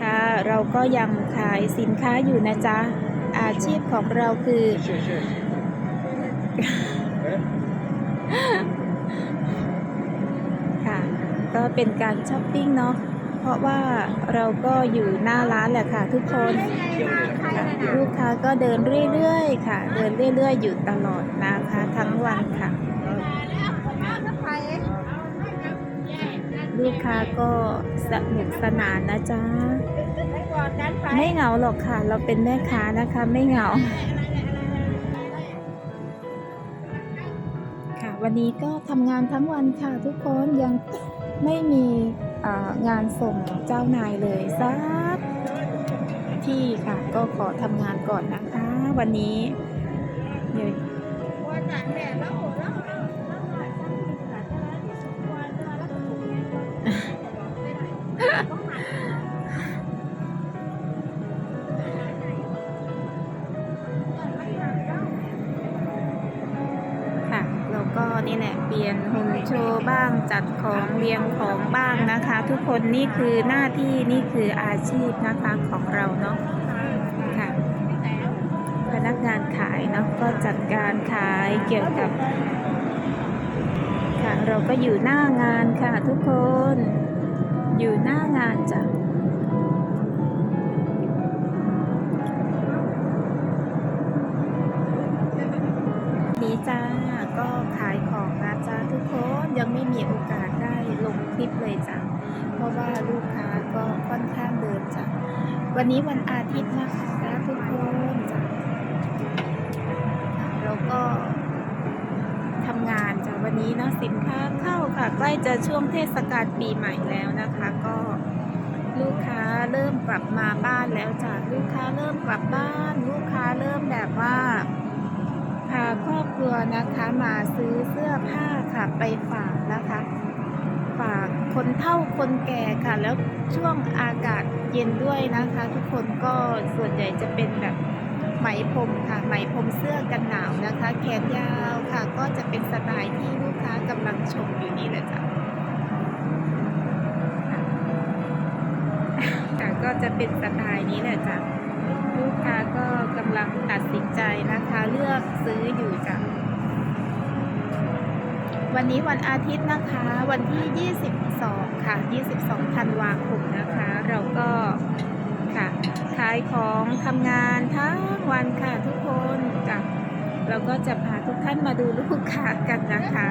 ค่ะเราก็ยังขายสินค้าอยู่นะจ๊ะ อาชีพของเราคือ ค่ะ ก็เป็นการช้อปปิ้งเนาะเพราะว่าเราก็อยู่หน้าร้านแหละค่ะ ทุกคนลูกค้าก็เดินเรื่อยๆค่ะ เดินเรื่อยๆ อยู่ตลอดนะคะ ทั้งวันค่ะ ลูกค้าก็ สนุกสนานนะจ๊ะ ไม่เหงาหรอกค่ะ เราเป็นแม่ค้านะคะ ไม่เหงา ค่ะ วันนี้ก็ทำงานทั้งวันค่ะ ทุกคนยังไม่มีเอ่องานส่งเจ้านายเลยสักที่ค่ะ ก็ขอทำงานก่อนนะคะ วันนี้ นี่แหละเปลี่ยนหุ่นโชว์บ้างจัดของเรียงของบ้างนะคะ ทุกคนนี่คือหน้าที่นี่คืออาชีพนะคะของเราเนาะค่ะพนักงานขายเนาะก็จัดการขายเกี่ยวกับค่ะเราก็อยู่หน้างานค่ะทุกคน อยู่หน้างานจ้ะ นี่จ้าก็ขายของนะจ้าทุกคนยังไม่มีโอกาสได้ลงคลิปเลยจ้ะเพราะว่าลูกค้าก็ค่อนข้างเดินจ้ะวันนี้วันอาทิตย์นะคะทุกคนจ้ะเราก็ทำงานจ้ะวันนี้นะสินค้าเข้าค่ะ ใกล้จะช่วงเทศกาลปีใหม่แล้วนะคะ ก็ลูกค้าเริ่มกลับมาบ้านแล้วจ้ะลูกค้าเริ่มกลับบ้าน ลูกค้าเริ่มแบบว่า พาครอบครัวนะคะมาซื้อเสื้อผ้าค่ะไปฝากนะคะ ฝากคนเฒ่าคนแก่ค่ะ แล้วช่วงอากาศเย็นด้วยนะคะ ทุกคนก็ส่วนใหญ่จะเป็นแบบไหมพรมค่ะ ไหมพรมเสื้อกันหนาวนะคะ แขนยาวค่ะ ก็จะเป็นสไตล์ที่ลูกค้ากำลังชมอยู่นี่แหละจ้ะค่ะค่ก็จะเป็นสไตล์นี้แหละจ้ะ ลูกค้าก็กำลังตัดสินใจนะคะ เลือกซื้ออยู่จ้ะวันนี้วันอาทิตย์นะคะ วันที่ 22 ค่ะ 22ธันวาคมนะคะ เราก็ค่ะขายของทำงานทั้งวันค่ะทุกคนจ้ะเราก็จะพาทุกท่านมาดูลูกค้ากันนะคะ